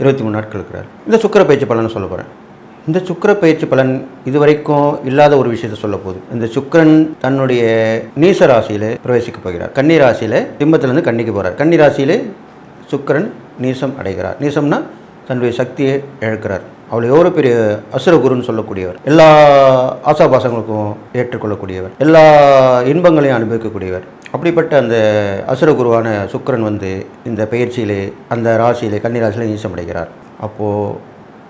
இருபத்தி மூணு நாட்கள் இருக்கிறார். இந்த சுக்கர பயிற்சி பலன் சொல்ல போகிறேன் இந்த சுக்கிர பயிற்சி பலன் இதுவரைக்கும் இல்லாத ஒரு விஷயத்தை சொல்ல போகுது. இந்த சுக்கிரன் தன்னுடைய நீச ராசியில் பிரவேசிக்க போகிறார். கன்னி ராசியில் பிம்பத்திலேருந்து கன்னிக்கு போகிறார் கன்னி ராசியில் சுக்கிரன் நீசம் அடைகிறார். நீசம்னா தன்னுடைய சக்தியை இழக்கிறார். அவ்வளோ எவ்வளோ பெரிய அசுரகுருன்னு சொல்லக்கூடியவர். எல்லா ஆசாபாசங்களுக்கும் ஏற்றுக்கொள்ளக்கூடியவர். எல்லா இன்பங்களையும் அனுபவிக்கக்கூடியவர். அப்படிப்பட்ட அந்த அசுரகுருவான சுக்கரன் வந்து இந்த பயிற்சியிலே அந்த ராசியிலே கன்னி ராசியிலே நீசம் அடைகிறார் அப்போது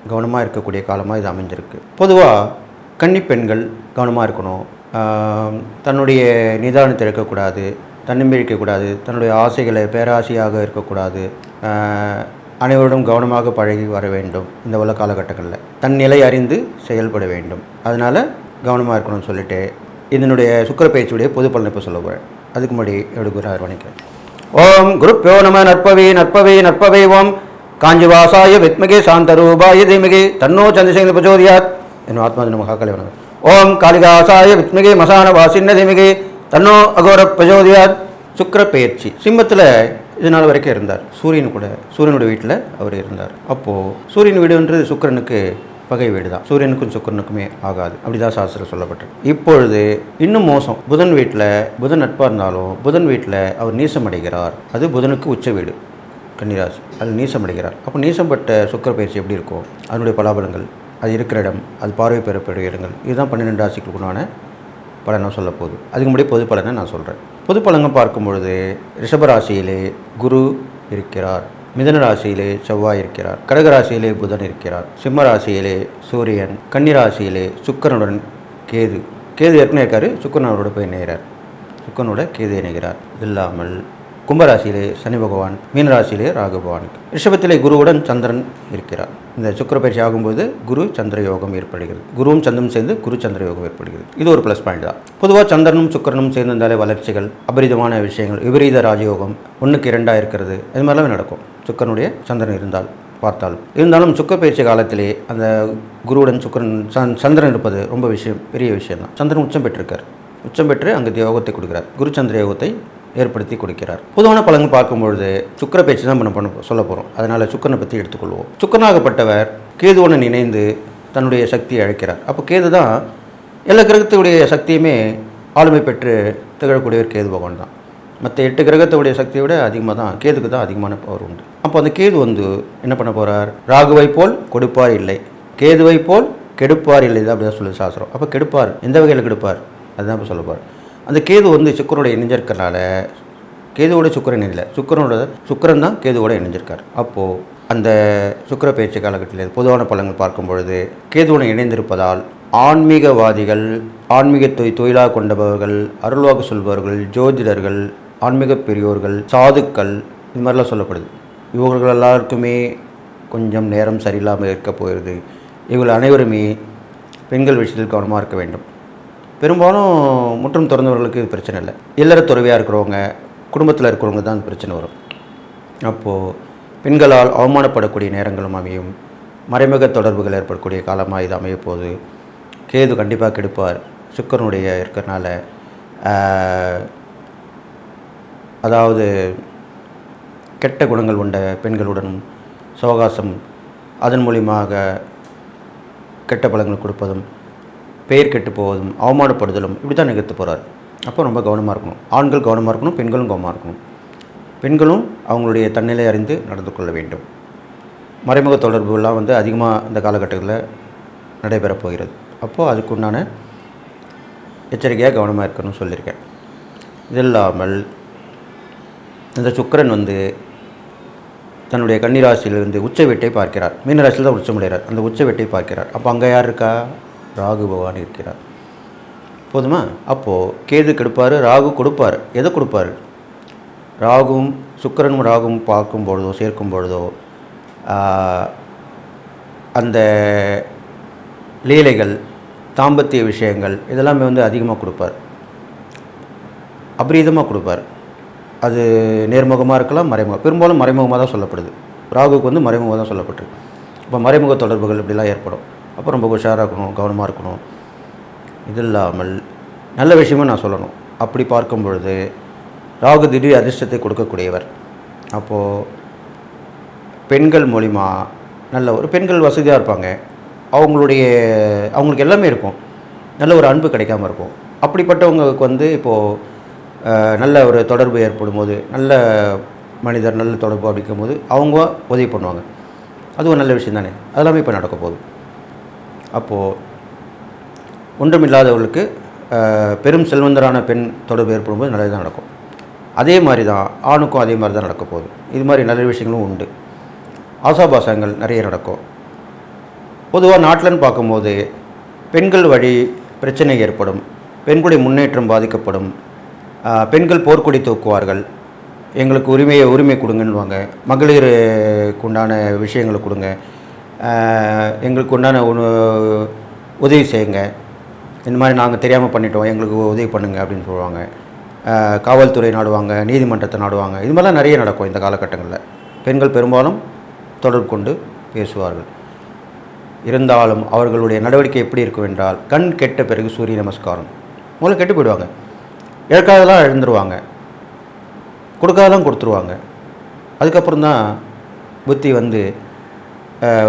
கவனமாக இருக்கக்கூடிய காலமாக இது அமைஞ்சிருக்கு. பொதுவாக கன்னி பெண்கள் கவனமாக இருக்கணும். தன்னுடைய நிதானத்தை இருக்கக்கூடாது தன்னம்பிக்கை இருக்கக்கூடாது தன்னுடைய ஆசைகளை பேராசையாக இருக்கக்கூடாது. ஆ, கவனமாக பழகி வர வேண்டும் இந்த உள்ள காலகட்டங்களில். தன் நிலை அறிந்து செயல்பட வேண்டும். அதனால் கவனமாக இருக்கணும்னு சொல்லிட்டு இதனுடைய சுக்கர பயிற்சியுடைய பொது பலனை இப்போ சொல்ல போகிறேன் அதுக்கு முன்னாடி எடுக்கிறார் வணக்கம் ஓம் குருப்பியோ நம நற்பவே நற்பவே நற்பவே ஓம். காஞ்சிவாசாய வித்மகே சாந்தரூபாய தீமகே. தன்னோ சந்திரசேகர பிரச்சோதியாத். என் ஆத்மா மகாக்கலை வணக்கம் ஓம் காளிகாசாய வித்மகே மசான வாசின்ன தீமகே. தன்னோ அகோர பிரச்சோதியாத். சுக்கிர பெயர்ச்சி. சிம்மத்தில் இது நாள் வரைக்கும் இருந்தார். சூரியன் கூட சூரியனுடைய வீட்டில் அவர் இருந்தார். அப்போது சூரியன் வீடுன்றது சுக்கரனுக்கு பகை வீடு தான் சூரியனுக்கும் சுக்கரனுக்குமே ஆகாது. அப்படிதான் சாஸ்திரம் சொல்லப்பட்டிருக்கு இப்பொழுது இன்னும் மோசம். புதன் வீட்டில் புதன் நட்பாக இருந்தாலும் புதன் வீட்டில் அவர் நீசம் அடைகிறார் அது புதனுக்கு உச்ச வீடு. கன்னிராசி. அது நீசம் அடைகிறார் அப்போ நீசம்பட்ட சுக்கிர பயிற்சி எப்படி இருக்கும்? அதனுடைய பலாபலங்கள் அது இருக்கிற இடம் அது பார்வை பெறப்படும் இடங்கள். இதுதான் பன்னிரெண்டு ராசிகளுக்குண்டான பலனை சொல்ல போகுது. அதுக்கு முன்னாடி பொது பலனை நான் சொல்கிறேன் பொது பலங்கள் பார்க்கும் பொழுது ரிஷபராசியிலே குரு இருக்கிறார். மிதன ராசியிலே செவ்வாய் இருக்கிறார். கடக ராசியிலே புதன் இருக்கிறார். சிம்ம ராசியிலே சூரியன் கன்னிராசியிலே ராசியிலே சுக்கிரனுடன் கேது. கேது ஏற்கனவே இருக்காரு சுக்கரனோட போய் இணைகிறார். சுக்கரனோட கேது இணைகிறார். இல்லாமல் கும்பராசியிலே சனி பகவான் மீனராசியிலே ராகு பகவான். ரிஷபத்திலே குருவுடன் சந்திரன் இருக்கிறார். இந்த சுக்கிர பயிற்சி ஆகும்போது குரு சந்திர யோகம் ஏற்படுகிறது. குருவும் சந்திரனும் சேர்ந்து குரு சந்திர யோகம் ஏற்படுகிறது. இது ஒரு ப்ளஸ் பாயிண்ட் தான். பொதுவாக சந்திரனும் சுக்கரனும் சேர்ந்திருந்தாலே வளர்ச்சிகள் அபரிதமான விஷயங்கள் விபரீத ராஜயோகம் ஒன்றுக்கு இரண்டாக இருக்கிறது. இது மாதிரிலாம் நடக்கும். சுக்கரனுடைய சந்திரன் இருந்தால் பார்த்தாலும் இருந்தாலும் சுக்க பயிற்சி காலத்திலே அந்த குருவுடன் சுக்கரன் சந் சந்திரன் இருப்பது ரொம்ப விஷயம் பெரிய விஷயம் தான் சந்திரன் உச்சம் பெற்றிருக்கார். உச்சம் பெற்று அங்கே யோகத்தை கொடுக்கிறார். குரு சந்திர யோகத்தை ஏற்படுத்தி கொடுக்கிறார். பொதுவான பலன்கள் பார்க்கும்பொழுது சுக்கிர பேச்சு தான் நம்ம பண்ண சொல்ல போகிறோம் அதனால் சுக்கரனை பற்றி எடுத்துக்கொள்வோம். சுக்கரனாகப்பட்டவர் கேதுவுடன் இணைந்து தன்னுடைய சக்தியை அழைக்கிறார். அப்போ கேது தான் எல்லா கிரகத்துடைய சக்தியுமே ஆளுமை பெற்று திகழக்கூடியவர் கேது பகவான் தான். மற்ற எட்டு கிரகத்துடைய சக்தியை விட அதிகமாக தான் கேதுக்கு தான் அதிகமான பவர் உண்டு. அப்போ அந்த கேது வந்து என்ன பண்ண போகிறார் ராகுவை போல் கொடுப்பார் இல்லை. கேதுவை போல் கெடுப்பார் இல்லை அப்படி தான் சொல்லுது சாஸ்திரம். அப்போ கெடுப்பார் எந்த வகையில் கெடுப்பார்? அதுதான் இப்போ சொல்லப்பார் அந்த கேது வந்து சுக்கரோட இணைஞ்சிருக்கனால கேதுவோட சுக்கரன் இல்லை சுக்கரனோட சுக்கரன் தான் கேதுவோட இணைஞ்சிருக்கார். அப்போது அந்த சுக்கிர பயிற்சி காலகட்டத்தில் பொதுவான பலன்கள் பார்க்கும் பொழுது கேதுவுடன் இணைந்திருப்பதால் ஆன்மீகவாதிகள் ஆன்மீகத்தை தொழிலாக கொண்டவர்கள் அருள்வாக்கு சொல்பவர்கள் ஜோதிடர்கள் ஆன்மீக பெரியோர்கள் சாதுக்கள் இது மாதிரிலாம் சொல்லப்படுது. இவர்கள் எல்லாருக்குமே கொஞ்சம் நேரம் சரியில்லாமல் இருக்க போயிடுது இவர்கள் அனைவருமே பெண்கள் விஷயத்தில் கவனமாக இருக்க வேண்டும். பெரும்பாலும் முற்றும் திறந்தவர்களுக்கு இது பிரச்சனை இல்லை. இல்லற துறவியாக இருக்கிறவங்க குடும்பத்தில் இருக்கிறவங்க தான் பிரச்சனை வரும். அப்போது பெண்களால் அவமானப்படக்கூடிய நேரங்களும் அமையும். மறைமுக தொடர்புகள் ஏற்படக்கூடிய காலமாக இது அமைய போகுது. கேது கண்டிப்பாக கெடுப்பார். சுக்கரனுடைய இருக்கிறனால அதாவது கெட்ட குணங்கள் கொண்ட பெண்களுடன் சவகாசம் அதன் மூலியமாக கெட்ட பழங்கள் கொடுப்பதும் பெயர் கெட்டு போவதும் அவமானப்படுதலும் இப்படி தான் நிகழ்த்து போகிறார் அப்போ ரொம்ப கவனமாக இருக்கணும். ஆண்கள் கவனமாக இருக்கணும் பெண்களும் கவனமாக இருக்கணும். பெண்களும் அவங்களுடைய தன்னிலை அறிந்து நடந்து கொள்ள வேண்டும். மறைமுக தொடர்புலாம் வந்து அதிகமாக இந்த காலகட்டத்தில் நடைபெறப் போகிறது. அப்போது அதுக்குண்டான எச்சரிக்கையாக கவனமாக இருக்கணும்னு சொல்லியிருக்கேன். இது இல்லாமல் இந்த சுக்கிரன் வந்து தன்னுடைய கன்னிராசியிலிருந்து உச்ச வீட்டை பார்க்கிறார். மீனராசியில் தான் உச்சமடைகிறார். அந்த உச்ச வீட்டை பார்க்கிறார். அப்போ அங்கே யார் இருக்கா? ராகு பகவான் இருக்கிறார். போதுமா? அப்போது கேது கெடுப்பார் ராகு கொடுப்பார். எதை கொடுப்பார்? ராகும் சுக்கிரனும் ராகும் பார்க்கும் பொழுதோ சேர்க்கும் பொழுதோ அந்த லீலைகள் தாம்பத்திய விஷயங்கள் இதெல்லாமே வந்து அதிகமாக கொடுப்பார். அபரீதமாக கொடுப்பார். அது நேர்முகமாக இருக்கலாம் மறைமுகம் பெரும்பாலும் மறைமுகமாக தான் சொல்லப்படுது. ராகுவுக்கு வந்து மறைமுகமாக தான் சொல்லப்பட்டிருக்கு. இப்போ மறைமுக தொடர்புகள் இப்படிலாம் ஏற்படும். அப்போ ரொம்ப உஷாராக இருக்கணும் கவனமாக இருக்கணும். இது இல்லாமல் நல்ல விஷயமும் நான் சொல்லணும். அப்படி பார்க்கும் பொழுது ராகு திடீர் அதிர்ஷ்டத்தை கொடுக்கக்கூடியவர். அப்போது பெண்கள் மூலிமா நல்ல ஒரு பெண்கள் வசதியாக இருப்பாங்க. அவங்களுடைய அவங்களுக்கு எல்லாமே இருக்கும். நல்ல ஒரு அன்பு கிடைக்காம இருக்கும். அப்படிப்பட்டவங்களுக்கு வந்து இப்போது நல்ல ஒரு தொடர்பு ஏற்படும் போது நல்ல மனிதர் நல்ல தொடர்பு அப்படிக்கும் போது அவங்க உதவி பண்ணுவாங்க. அது ஒரு நல்ல விஷயம் தானே? அதெல்லாமே இப்போ நடக்க போகுது. அப்போது ஒன்றுமில்லாதவர்களுக்கு பெரும் செல்வந்தரான பெண் தொடர்பு ஏற்படும்போது நல்லது தான் நடக்கும். அதே மாதிரி தான் ஆணுக்கும் அதே மாதிரி தான் நடக்க போகுது. இது மாதிரி நல்ல விஷயங்களும் உண்டு. ஆசாபாசங்கள் நிறைய நடக்கும். பொதுவாக நாட்டிலன்னு பார்க்கும்போது பெண்கள் வழி பிரச்சனை ஏற்படும் பெண்களுடைய முன்னேற்றம் பாதிக்கப்படும் பெண்கள் போர்க்கொடி தூக்குவார்கள். எங்களுக்கு உரிமையை உரிமை கொடுங்கன்னுவாங்க. மகளிருக்கு உண்டான விஷயங்களை கொடுங்க. எங்களுக்கு உண்டான உதவி செய்யுங்க. இந்த மாதிரி நாங்கள் தெரியாமல் பண்ணிட்டோம். எங்களுக்கு உதவி பண்ணுங்கள் அப்படின்னு சொல்லுவாங்க. காவல்துறை நாடுவாங்க நீதிமன்றத்தை நாடுவாங்க. இது மாதிரிலாம் நிறைய நடக்கும் இந்த காலகட்டங்களில். பெண்கள் பெரும்பாலும் தொடர்பு கொண்டு பேசுவார்கள். இருந்தாலும் அவர்களுடைய நடவடிக்கை எப்படி இருக்கும் என்றால் கண் கெட்ட பிறகு சூரிய நமஸ்காரம். முதல்ல கெட்டு போயிடுவாங்க. இழக்காதெல்லாம் இழந்துருவாங்க. கொடுக்காதெல்லாம் கொடுத்துருவாங்க. அதுக்கப்புறம் தான் புத்தி வந்து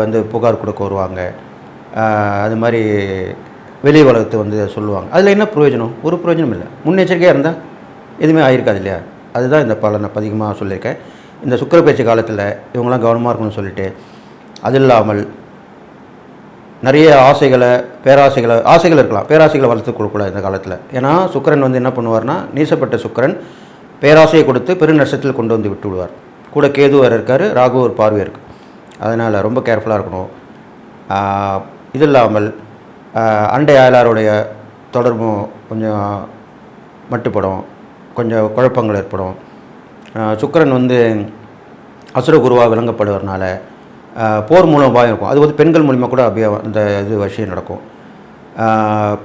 வந்து புகார் கொடுக்க வருவாங்க. அது மாதிரி வெளி உலகத்தை வந்து சொல்லுவாங்க. அதில் என்ன பிரயோஜனம்? ஒரு பிரயோஜனம் இல்லை. முன்னெச்சரிக்கையாக இருந்தால் எதுவுமே ஆயிருக்காது இல்லையா? அதுதான் இந்த பலனை அதிகமாக சொல்லியிருக்கேன். இந்த சுக்கர பேச்சு காலத்தில் இவங்களாம் கவனமாக இருக்கணும்னு சொல்லிட்டு அது இல்லாமல் நிறைய ஆசைகளை பேராசைகளை ஆசைகள் இருக்கலாம். பேராசைகளை வளர்த்து கொடுக்கக்கூடாது இந்த காலத்தில். ஏன்னா சுக்கிரன் வந்து என்ன பண்ணுவார்னா நீசப்பட்ட சுக்கிரன் பேராசையை கொடுத்து பெரு நஷ்டத்தில் கொண்டு வந்து விட்டு விடுவார். கூட கேது வேறு இருக்கார் ராகு ஒரு பார்வை இருக்குது அதனால் ரொம்ப கேர்ஃபுல்லாக இருக்கணும். இது இல்லாமல் அண்டை அயலாருடைய தொடர்பும் கொஞ்சம் மட்டுப்படும். கொஞ்சம் குழப்பங்கள் ஏற்படும். சுக்கரன் சுக்கிரன் வந்து அசுர குருவாக விளங்கப்படுவதனால போர் போர் மூலமாக இருக்கும். அது வந்து பெண்கள் மூலிமா கூட அப்படியே அந்த இது விஷயம் நடக்கும்.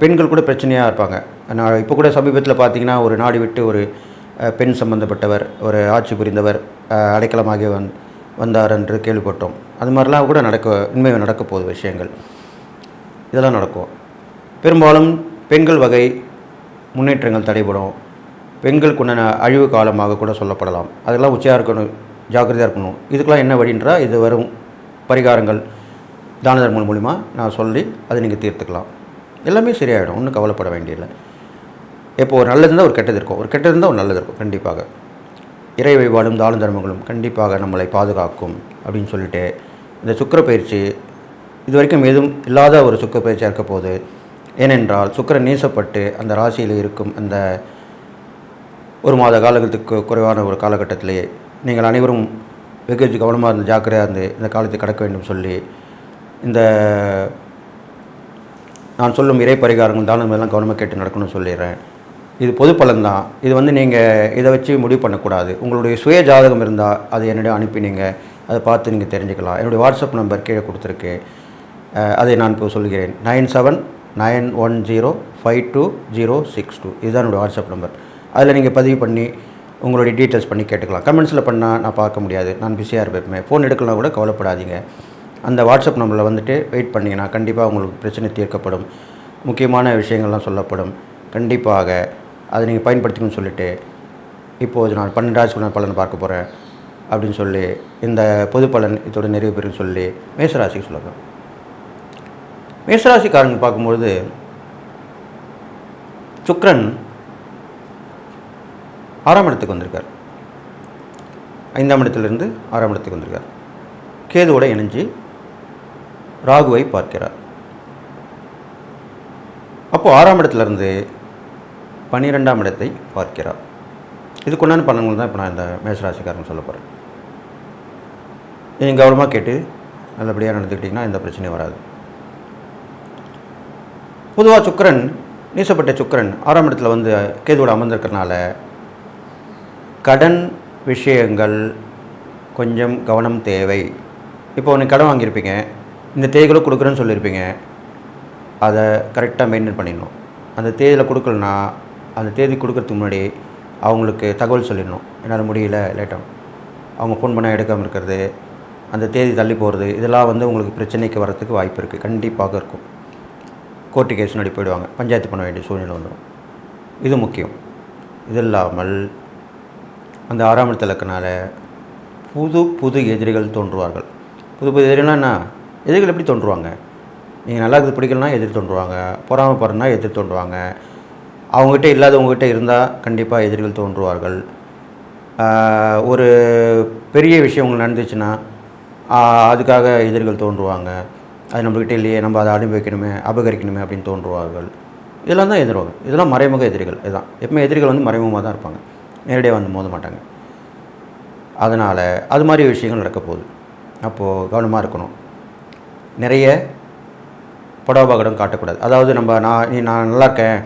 பெண்கள் கூட பிரச்சனையாக இருப்பாங்க. நான் இப்போ கூட சமீபத்தில் பார்த்தீங்கன்னா ஒரு நாடு விட்டு ஒரு பெண் சம்பந்தப்பட்டவர் ஒரு ஆட்சி புரிந்தவர் அடைக்கலமாகி வந் வந்தார் என்று கேள்விப்பட்டோம். அது மாதிரிலாம் கூட நடக்க உண்மை நடக்க போகுது விஷயங்கள். இதெல்லாம் நடக்கும். பெரும்பாலும் பெண்கள் வகை முன்னேற்றங்கள் தடைபடும். பெண்களுக்குண்டான அழிவு காலமாக கூட சொல்லப்படலாம். அதெல்லாம் உச்சியாக இருக்கணும் ஜாக்கிரதையாக இருக்கணும். இதுக்கெல்லாம் என்ன வழின்றா இது வரும் பரிகாரங்கள் தான தர்மங்கள் மூலிமா நான் சொல்லி அதை நீங்கள் தீர்த்துக்கலாம். எல்லாமே சரியாயிடும். ஒன்றும் கவலைப்பட வேண்டியதில்லை. இப்போ ஒரு நல்லது இருந்தால் ஒரு கெட்டது இருக்கும். ஒரு கெட்டது இருந்தால் ஒரு நல்லது இருக்கும். கண்டிப்பாக. இறை வழிபாடும் தான தர்மங்களும் கண்டிப்பாக நம்மளை பாதுகாக்கும் அப்படின்னு சொல்லிட்டு இந்த சுக்கிர பயிற்சி இது வரைக்கும் எதுவும் இல்லாத ஒரு சுக்கிர பயிற்சியாக இருக்க போது ஏனென்றால் சுக்கிரன் நீசப்பட்டு அந்த ராசியில் இருக்கும் அந்த ஒரு மாத காலத்துக்கு குறைவான ஒரு காலகட்டத்திலேயே நீங்கள் அனைவரும் வெகு கவனமாக இருந்து ஜாக்கிரதையாக இருந்து இந்த காலத்தை கடக்க வேண்டும் சொல்லி இந்த நான் சொல்லும் இறை பரிகாரங்கள் தானம் எல்லாம் கவனமாக கேட்டு நடக்கணும்னு சொல்லிடுறேன். இது பொது பலன்தான் இது வந்து நீங்கள் இதை வச்சு முடிவு பண்ணக்கூடாது. உங்களுடைய சுய ஜாதகம் இருந்தால் அதை என்னிடம் அனுப்பி நீங்கள் அதை பார்த்து நீங்கள் தெரிஞ்சுக்கலாம். என்னுடைய வாட்ஸ்அப் நம்பர் கீழே கொடுத்துருக்கு. அதை நான் இப்போ சொல்கிறேன். Nine seven nine one zero five two zero six two. இதுதான் என்னுடைய வாட்ஸ்அப் நம்பர். அதில் நீங்கள் பதிவு பண்ணி உங்களுடைய டீட்டெயில்ஸ் பண்ணி கேட்டுக்கலாம். கமெண்ட்ஸில் பண்ணால் நான் பார்க்க முடியாது. நான் பிஸியாக இருப்பேன். ஃபோன் எடுக்கலாம் கூட கவலைப்படாதீங்க. அந்த வாட்ஸ்அப் நம்பரில் வந்துட்டு வெயிட் பண்ணிங்கன்னா கண்டிப்பாக உங்களுக்கு பிரச்சனை தீர்க்கப்படும். முக்கியமான விஷயங்கள்லாம் சொல்லப்படும். கண்டிப்பாக அதை நீங்கள் பயன்படுத்திக்கணும்னு சொல்லிட்டு இப்போது நான் பன்னெண்டு ராசிக்குள்ள பலன் பார்க்க போகிறேன் அப்படின்னு சொல்லி இந்த பொது பலன் இதோட நிறைவு பெறும் சொல்லி மேசராசிக்கு சொல்லலாம் மேசராசிக்காரங்க பார்க்கும்பொழுது சுக்ரன் ஆறாம் இடத்துக்கு வந்திருக்கார். ஐந்தாம் இடத்திலிருந்து ஆறாம் இடத்துக்கு வந்திருக்கார். கேதுவோட இணைஞ்சு ராகுவை பார்க்கிறார். அப்போது ஆறாம் இடத்துலேருந்து பன்னிரெண்டாம் இடத்தை பார்க்கிறார். இதுக்குண்டான பலன்கள் தான் இப்போ நான் இந்த மேசராசிக்காரன் சொல்ல போகிறேன் நீங்கள் கவனமாக கேட்டு நல்லபடியாக நடந்துக்கிட்டிங்கன்னா எந்த பிரச்சனையும் வராது. பொதுவாக சுக்கரன் நீசப்பட்ட சுக்கிரன் ஆறாம் இடத்துல வந்து கேதுவோட அமர்ந்திருக்கிறனால கடன் விஷயங்கள் கொஞ்சம் கவனம் தேவை. இப்போ நீங்கள் கடன் வாங்கியிருப்பீங்க. இந்த தேதிகளை கொடுக்குறேன்னு சொல்லியிருப்பீங்க. அதை கரெக்டாக மெயின்டைன் பண்ணிடணும். அந்த தேதியில் கொடுக்கலனா அந்த தேதி கொடுக்கறதுக்கு முன்னாடி அவங்களுக்கு தகவல் சொல்லிடணும். என்னால் முடியல லேட்டாக அவங்க ஃபோன் பண்ணால் எடுக்காமல் இருக்கிறது அந்த தேதி தள்ளி போகிறது இதெல்லாம் வந்து உங்களுக்கு பிரச்சனைக்கு வரத்துக்கு வாய்ப்பு இருக்குது கண்டிப்பாக இருக்கும். கோர்ட்டு கேஸ் நடி போயிடுவாங்க. பஞ்சாயத்து பண்ண வேண்டிய சூழ்நிலை வந்துடும். இது முக்கியம். இது இல்லாமல் அந்த ஆறாம் இடத்துல இருக்கனால புது புது எதிரிகள் தோன்றுவார்கள். புது புது எதிரிகள்னா என்ன? எதிரிகள் எப்படி தோன்றுவாங்க? நீங்கள் நல்லா இருக்குது பிடிக்கலனா எதிர் தோன்றுவாங்க. பொறாமப்படுறனா எதிர் தோன்றுவாங்க. அவங்ககிட்ட இல்லாதவங்ககிட்ட இருந்தால் கண்டிப்பாக எதிரிகள் தோன்றுவார்கள். ஒரு பெரிய விஷயம் உங்களுக்கு நடந்துச்சுன்னா அதுக்காக எதிரிகள் தோன்றுவாங்க. அது நம்மக்கிட்ட இல்லையே நம்ம அதை அனுபவிக்கணுமே அபகரிக்கணுமே அப்படின்னு தோன்றுவார்கள். இதெல்லாம் தான் எதிர்வாங்க இதெல்லாம் மறைமுக எதிரிகள். இதுதான். எப்பவுமே எதிரிகள் வந்து மறைமுகமாக தான் இருப்பாங்க. நேரடியாக வந்து மோத மாட்டாங்க. அதனால் அது மாதிரி விஷயங்கள் நடக்க போகுது. அப்போது கவனமாக இருக்கணும். நிறைய படோபகடம் காட்டக்கூடாது. அதாவது நம்ம நான் நீ நான் நல்லா இருக்கேன்.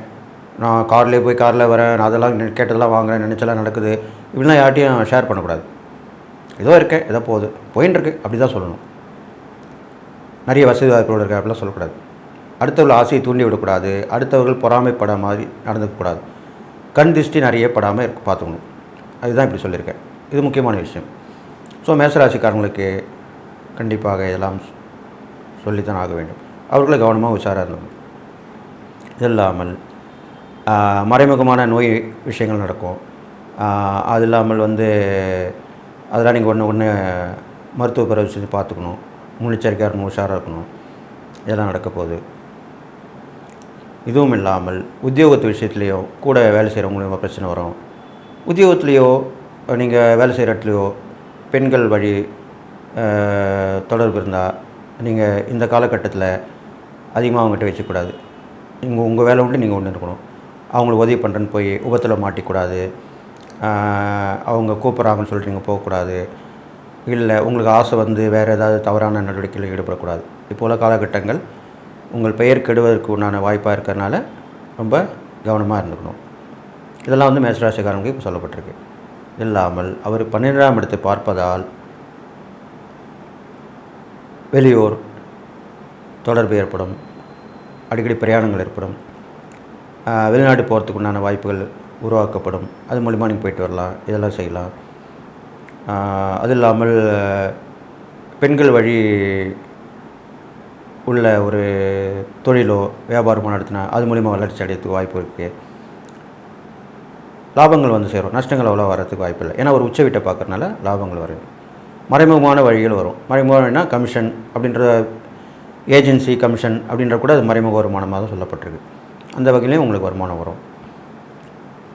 நான் கார்லேயே போய் காரில் வரேன். நான் அதெல்லாம் கேட்டதெல்லாம் வாங்குறேன். நினச்செல்லாம் நடக்குது. இப்படிலாம் யார்ட்டையும் ஷேர் பண்ணக்கூடாது. ஏதோ இருக்கேன். ஏதோ போகுது. போயின்னு இருக்கு அப்படி தான் சொல்லணும். நிறைய வசதி வாய்ப்புகள் இருக்குது அப்படிலாம் சொல்லக்கூடாது. அடுத்தவர்கள் ஆசையை தூண்டி விடக்கூடாது. அடுத்தவர்கள் பொறாமைப்பட மாதிரி நடந்துக்கக்கூடாது. கண் திருஷ்டி நிறைய படாமல் இருக்கு பார்த்துக்கணும். அதுதான் இப்படி சொல்லியிருக்கேன். இது முக்கியமான விஷயம். ஸோ மேசராசிக்காரங்களுக்கு கண்டிப்பாக இதெல்லாம் சொல்லித்தான் ஆக வேண்டும். அவர்களை கவனமாக உஷாராக இருந்தோம் இது இல்லாமல் மறைமுகமான நோய் விஷயங்கள் நடக்கும். அது இல்லாமல் வந்து அதெல்லாம் நீங்கள் ஒன்று ஒன்று மருத்துவ பிறகு செஞ்சு பார்த்துக்கணும். முன்னெச்சரிக்கையாக இருக்கணும் உஷாராக இருக்கணும். இதெல்லாம் நடக்க போகுது. இதுவும் இல்லாமல் உத்தியோகத்து விஷயத்துலேயோ கூட வேலை செய்கிறவங்களும் பிரச்சனை வரும். உத்தியோகத்துலேயோ நீங்கள் வேலை செய்கிற இடத்துலையோ பெண்கள் வழி தொடர்பு இருந்தால் நீங்கள் இந்த காலகட்டத்தில் அதிகமாக அவங்ககிட்ட வச்சுக்கூடாது நீங்கள் உங்கள் வேலை உண்டு நீங்கள் ஒன்று இருக்கணும். அவங்களுக்கு உதவி பண்ணுறேன்னு போய் உபத்தில் மாட்டிக்கூடாது. அவங்க கூப்பிட்றாங்கன்னு சொல்லிட்டு நீங்கள் போகக்கூடாது. இல்லை உங்களுக்கு ஆசை வந்து வேறு ஏதாவது தவறான நடவடிக்கையில் ஈடுபடக்கூடாது. இப்போ உள்ள காலகட்டங்கள் உங்கள் பெயர் கெடுவதற்கு உண்டான வாய்ப்பாக இருக்கிறனால ரொம்ப கவனமாக இருந்துக்கணும். இதெல்லாம் வந்து மேசராசிக்காரங்களுக்கு இப்போ சொல்லப்பட்டிருக்கு. இல்லாமல் அவர் பன்னிரெண்டாம் இடத்தை பார்ப்பதால் வெளியூர் தொடர்பு ஏற்படும். அடிக்கடி பிரயாணங்கள் ஏற்படும். வெளிநாடு போகிறதுக்கு உண்டான வாய்ப்புகள் உருவாக்கப்படும். அது மூலிமா நீங்கள் போயிட்டு வரலாம். இதெல்லாம் செய்யலாம். அது இல்லாமல் பெண்கள் வழி உள்ள ஒரு தொழிலோ வியாபாரமோ நடத்தினா அது மூலிமா வளர்ச்சி அடையிறதுக்கு வாய்ப்பு இருக்குது லாபங்கள் வந்து சேரும். நஷ்டங்கள் அவ்வளோ வரதுக்கு வாய்ப்பு இல்லை. ஏன்னா ஒரு உச்ச வீட்டை பார்க்குறதுனால லாபங்கள் வரும். மறைமுகமான வழிகள் வரும். மறைமுகம்னா கமிஷன் அப்படின்ற ஏஜென்சி கமிஷன் அப்படின்ற கூட அது மறைமுக வருமானமாக தான் சொல்லப்பட்டிருக்கு. அந்த வகையிலையும் உங்களுக்கு வருமானம் வரும்.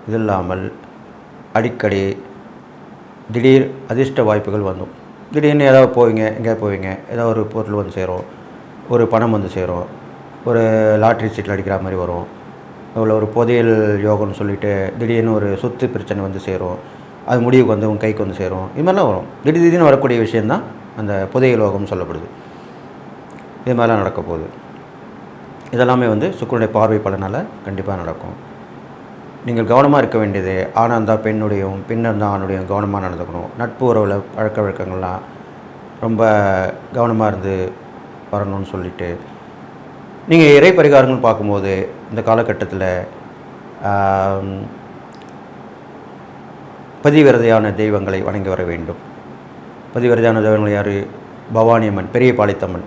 இது இல்லாமல் அடிக்கடி திடீர் அதிர்ஷ்ட வாய்ப்புகள் வந்தும். திடீர்னு ஏதாவது போவீங்க எங்கேயாவது போவீங்க ஏதாவது ஒரு பொருள் வந்து சேரும். ஒரு பணம் வந்து சேரும். ஒரு லாட்ரி சீட்டில் அடிக்கிற மாதிரி வரும். இவ்வளோ ஒரு புதையல் யோகம்னு சொல்லிட்டு திடீர்னு ஒரு சொத்து பிரச்சனை வந்து சேரும். அது முடிவுக்கு வந்து உங்கள் கைக்கு வந்து சேரும். இது மாதிரிலாம் வரும். திடீர் திடீர்னு வரக்கூடிய விஷயந்தான் அந்த புதையல் யோகம்னு சொல்லப்படுது. இது மாதிரிலாம் நடக்க போகுது. இதெல்லாமே வந்து சுக்கரனுடைய பார்வை பலனால் கண்டிப்பாக நடக்கும். நீங்கள் கவனமாக இருக்க வேண்டியது ஆணாக இருந்தால் பெண்ணுடையும் பெண்ணாக இருந்தால் ஆணுடையும் கவனமாக நடந்துக்கணும். நட்பு உறவில் பழக்க வழக்கங்கள்லாம் ரொம்ப கவனமாக இருந்து வரணும்னு சொல்லிட்டு நீங்கள் இறை பரிகாரங்கள் பார்க்கும்போது இந்த காலகட்டத்தில் பதிவிரதையான தெய்வங்களை வணங்கி வர வேண்டும். பதிவிரதையான தெய்வங்கள் யார்? பவானி அம்மன் பெரிய பாளையத்தம்மன்.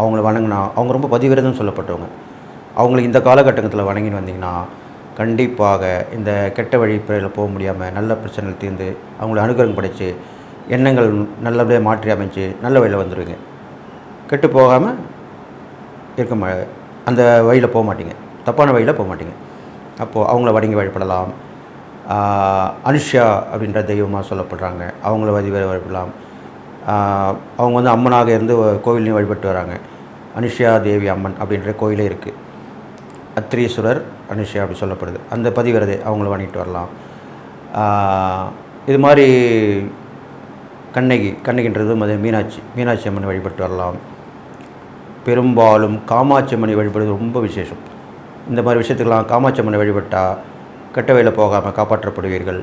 அவங்கள வணங்கினா அவங்க ரொம்ப பதிவிரதம் சொல்லப்பட்டவங்க. அவங்களுக்கு இந்த காலகட்டத்தில் வணங்கின்னு வந்தீங்கன்னா கண்டிப்பாக இந்த கெட்ட வழிப்பறையில் போக முடியாமல் நல்ல பிரச்சனைகள் தீர்ந்து அவங்கள அனுகிரகம் படைத்து எண்ணங்கள் நல்லபடியாக மாற்றி அமைச்சு நல்ல வழியில் வந்துடுவீங்க கெட்டு போகாமல் இருக்க மா அந்த வழியில் போக மாட்டிங்க. தப்பான வழியில் போக மாட்டீங்க. அப்போது அவங்கள வணங்கி வழிபடலாம். அனுஷ்யா அப்படின்ற தெய்வமாக சொல்லப்படுறாங்க. அவங்கள வதி வழிபடலாம். அவங்க வந்து அம்மனாக இருந்து கோவிலையும் வழிபட்டு வராங்க. அனுஷ்யா தேவி அம்மன் அப்படின்ற கோயிலே இருக்குது அத்ரீஸ்வரர் அனுஷ்யா அப்படி சொல்லப்படுது. அந்த பதிவிரதை அவங்கள வணிகிட்டு வரலாம். இது மாதிரி கண்ணகி கண்ணகின்றது மது மீனாட்சி மீனாட்சி அம்மன் வழிபட்டு வரலாம். பெரும்பாலும் காமாட்சி அம்மனை வழிபடுவது ரொம்ப விசேஷம். இந்த மாதிரி விஷயத்துக்கெல்லாம் காமாட்சி அம்மனை வழிபட்டால் கெட்ட வழியில் போகாமல் காப்பாற்றப்படுவீர்கள்.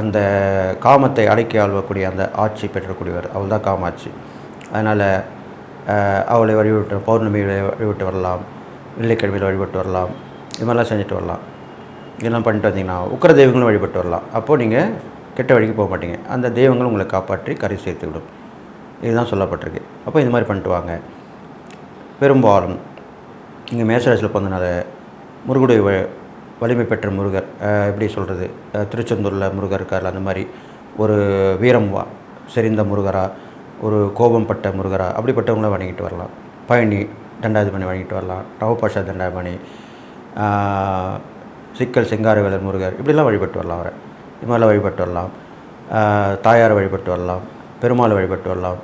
அந்த காமத்தை அடக்கி ஆள்வக்கூடிய அந்த ஆட்சி பெற்றக்கூடியவர் அவள் தான் காமாட்சி. அதனால் அவளை வழிபட்டு பௌர்ணமியில் வழிபட்டு வரலாம் வெள்ளிக்கிழமையில் வழிபட்டு வரலாம் இது மாதிரிலாம் செஞ்சுட்டு வரலாம். இதெல்லாம் பண்ணிட்டு வந்தீங்கன்னா உக்கிர தெய்வங்களும் வழிபட்டு வரலாம். அப்போது நீங்கள் கெட்ட வழிக்கு போக மாட்டீங்க. அந்த தெய்வங்களும் உங்களை காப்பாற்றி கரை சேர்த்து விடும் இதுதான் சொல்லப்பட்டிருக்கு. அப்போ இது மாதிரி பண்ணிட்டு வாங்க. பெரும்பாலும் இங்கே மேசராசியில் பிறந்தனால முருகுடைய வ- வலிமை பெற்ற முருகர் எப்படி சொல்கிறது திருச்செந்தூரில் முருகர் இருக்கார் அந்த மாதிரி ஒரு வீரம் வா செறிந்த முருகரா ஒரு கோபம் பட்ட முருகரா அப்படிப்பட்டவங்கள வணங்கிட்டு வரலாம். பழனி தண்டாதிபணி வணங்கிட்டு வரலாம். நவபாஷா தண்டாதிபணி சிக்கல் செங்காரவேலர் முருகர் இப்படிலாம் வழிபட்டு வரலாம் அவரை. இது மாதிரிலாம் வழிபட்டு வரலாம். தாயார் தாயாரை வழிபட்டு வரலாம். பெருமாளை வழிபட்டு வரலாம்.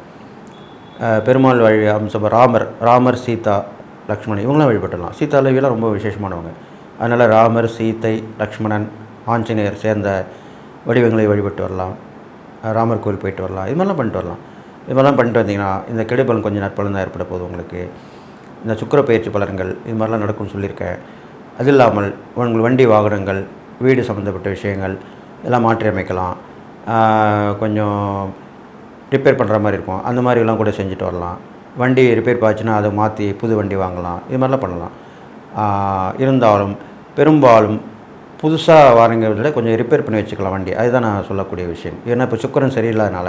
பெருமாள் வழி அம்சம் ராமர் ராமர் சீதா லக்ஷ்மணன் இவங்களாம் வழிபட்டுடலாம். சீதா தேவியெல்லாம் ரொம்ப விசேஷமானவங்க. அதனால் ராமர் சீதை லக்ஷ்மணன் ஆஞ்சநேயர் சேர்ந்த வடிவங்களை வழிபட்டு வரலாம். ராமர் கோயில் போயிட்டு வரலாம். இது மாதிரிலாம் பண்ணிட்டு வரலாம். இது மாதிரிலாம் பண்ணிட்டு வந்தீங்கன்னா இந்த கெடுபலன் கொஞ்சம் நற்பலன் தான் ஏற்பட போகுது உங்களுக்கு. இந்த சுக்கிர பயிற்சி பலன்கள் இது மாதிரிலாம் நடக்கும்னு சொல்லியிருக்கேன். அது இல்லாமல் உங்கள் வண்டி வாகனங்கள் வீடு சம்மந்தப்பட்ட விஷயங்கள் எல்லாம் மாற்றி அமைக்கலாம். கொஞ்சம் ரிப்பேர் பண்ணுற மாதிரி இருக்கும். அந்த மாதிரிலாம் கூட செஞ்சுட்டு வரலாம். வண்டி ரிப்பேர் பாச்சுன்னா அதை மாற்றி புது வண்டி வாங்கலாம். இது மாதிரிலாம் பண்ணலாம். இருந்தாலும் பெரும்பாலும் புதுசாக வாரங்கிறதுல கொஞ்சம் ரிப்பேர் பண்ணி வச்சுக்கலாம் வண்டி. அதுதான் நான் சொல்லக்கூடிய விஷயம். ஏன்னா இப்போ சுக்கரன் சரியில்லாதனால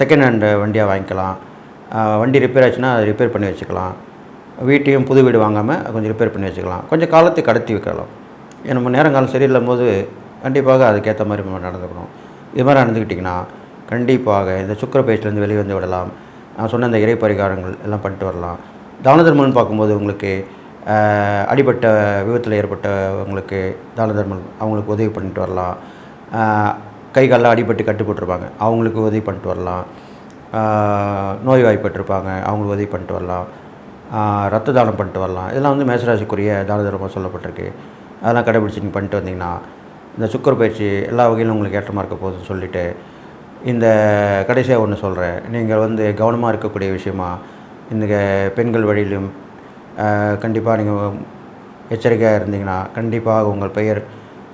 செகண்ட் ஹேண்டு வண்டியாக வாங்கிக்கலாம். வண்டி ரிப்பேர் ஆச்சுன்னா அதை ரிப்பேர் பண்ணி வச்சுக்கலாம். வீட்டையும் புது வீடு வாங்காமல் கொஞ்சம் ரிப்பேர் பண்ணி வச்சுக்கலாம். கொஞ்சம் காலத்தை கடத்தி வைக்கலாம். ஏன்னா நம்ம நேரங்காலம் சரியில்லும் போது கண்டிப்பாக அதுக்கேற்ற மாதிரி நம்ம நடந்துக்கணும். இது மாதிரி நடந்துக்கிட்டிங்கன்னா கண்டிப்பாக இந்த சுக்கர பயிற்சிலேருந்து வெளியே வந்து விடலாம். நான் சொன்ன இந்த இறை பரிகாரங்கள் எல்லாம் பண்ணிட்டு வரலாம். தான தர்மம்னு பார்க்கும்போது உங்களுக்கு அடிப்பட்ட அடிபட்ட விபத்தில் ஏற்பட்டவங்களுக்கு தான தர்மம் அவங்களுக்கு உதவி பண்ணிட்டு வரலாம். கை காலில் அடிபட்டு கட்டுப்பட்டுருப்பாங்க அவங்களுக்கு உதவி பண்ணிட்டு வரலாம். நோய் நோய்வாய்ப்பட்டிருப்பாங்க அவங்களுக்கு உதவி பண்ணிட்டு வரலாம். ரத்த தானம் பண்ணிட்டு வரலாம். இதெல்லாம் வந்து மேசராசிக்குரிய தான தர்மம் சொல்லப்பட்டிருக்கு. அதெல்லாம் கடைபிடிச்சி நீங்கள் பண்ணிட்டு வந்தீங்கன்னா இந்த சுக்கர பயிற்சி எல்லா வகையிலும் உங்களுக்கு ஏற்றமாக இருக்க போகுதுன்னு சொல்லிவிட்டு இந்த கடைசியாக ஒன்று சொல்கிறேன் நீங்கள் வந்து கவனமாக இருக்கக்கூடிய விஷயமா இந்த பெண்கள் வழியிலும் கண்டிப்பாக நீங்கள் எச்சரிக்கையாக இருந்தீங்கன்னா கண்டிப்பாக உங்கள் பெயர்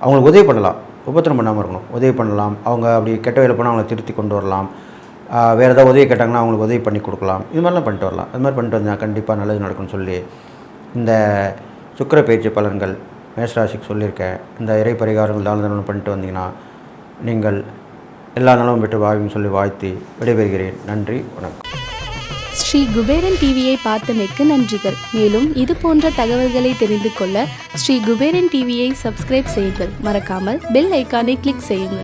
அவங்களுக்கு உதவி பண்ணலாம். உபத்திரம் பண்ணாமல் இருக்கணும். உதவி பண்ணலாம். அவங்க அப்படி கெட்ட வேலை போனால் அவங்கள திருத்தி கொண்டு வரலாம். வேறு ஏதாவது உதவி கேட்டாங்கன்னா அவங்களுக்கு உதவி பண்ணி கொடுக்கலாம். இது மாதிரிலாம் பண்ணிட்டு வரலாம். அது மாதிரி பண்ணிட்டு வந்தால் கண்டிப்பாக நல்லது நடக்கும்னு சொல்லி இந்த சுக்கிர பயிற்சி பலன்கள் மேஷராசிக்கு சொல்லியிருக்கேன். இந்த இறை பரிகாரங்கள் தான பண்ணிட்டு வந்தீங்கன்னா நீங்கள் எல்லா நலமும் பெற்று வாழ்வின்னு சொல்லி வாழ்த்தி விடைபெறுகிறேன். நன்றி வணக்கம். ஸ்ரீ குபேரன் டிவியை பார்த்தமைக்கு நன்றிகள். மேலும் இது போன்ற தகவல்களை தெரிந்து கொள்ள ஸ்ரீ குபேரன் டிவியை சப்ஸ்கிரைப் செய்யுங்கள். மறக்காமல் பெல் ஐக்கானை கிளிக் செய்யுங்கள்.